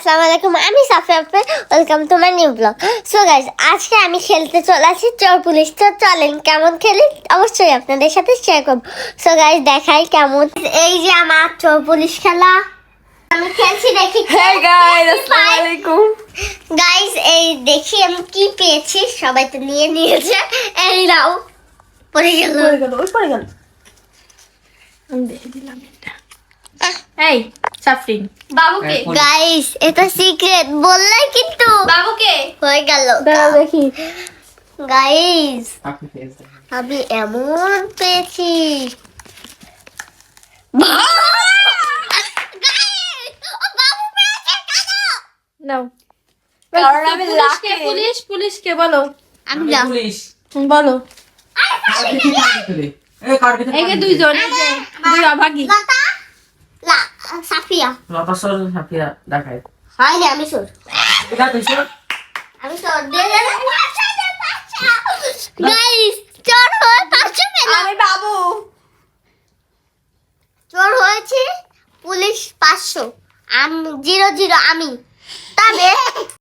আসসালামু আলাইকুম আমি সাফি আপে welcome to my new blog so guys আজকে আমি খেলতে চলে আসি চোর পুলিশ। তো চলেন কেমন খেলি? অবশ্যই আপনাদের সাথে শেয়ার করব। সো গাইজ দেখাই কেমন। এই যে আমার চোর পুলিশ খেলা। আমি খেলছি দেখি গাইস আসসালামু আলাইকুম। গাইজ এই দেখি আমি কি পেয়েছি সবাই তো নিয়ে নিয়েছে। এই নাও পড়ে গেল। পড়ে গেল আমি দিয়ে দিলাম এটা। এই সাফরিন। বাবুকে। গাইস এটা সিক্রেট বললে কিন্তু। বাবুকে। হয়ে গেল। দাঁড়াও দেখি। গাইস আমি এমন পেয়েছি। নাও। কারণ আমি লাকে পুলিশ পুলিশকে বলো। আমি পুলিশ। বলো। দুইজন দুই অভাগী। লতা লা সাফিয়া। বাবা সর সাফিয়া দেখায়। হয়নি আমি সর। এটা তুই আমি সর দে দে গাইস চোর হয়ে পাঁচশো পেলাম আমি বাবু। চোর হয়েছে পুলিশ পাঁচশো। আমি জিরো জিরো আমি। তবে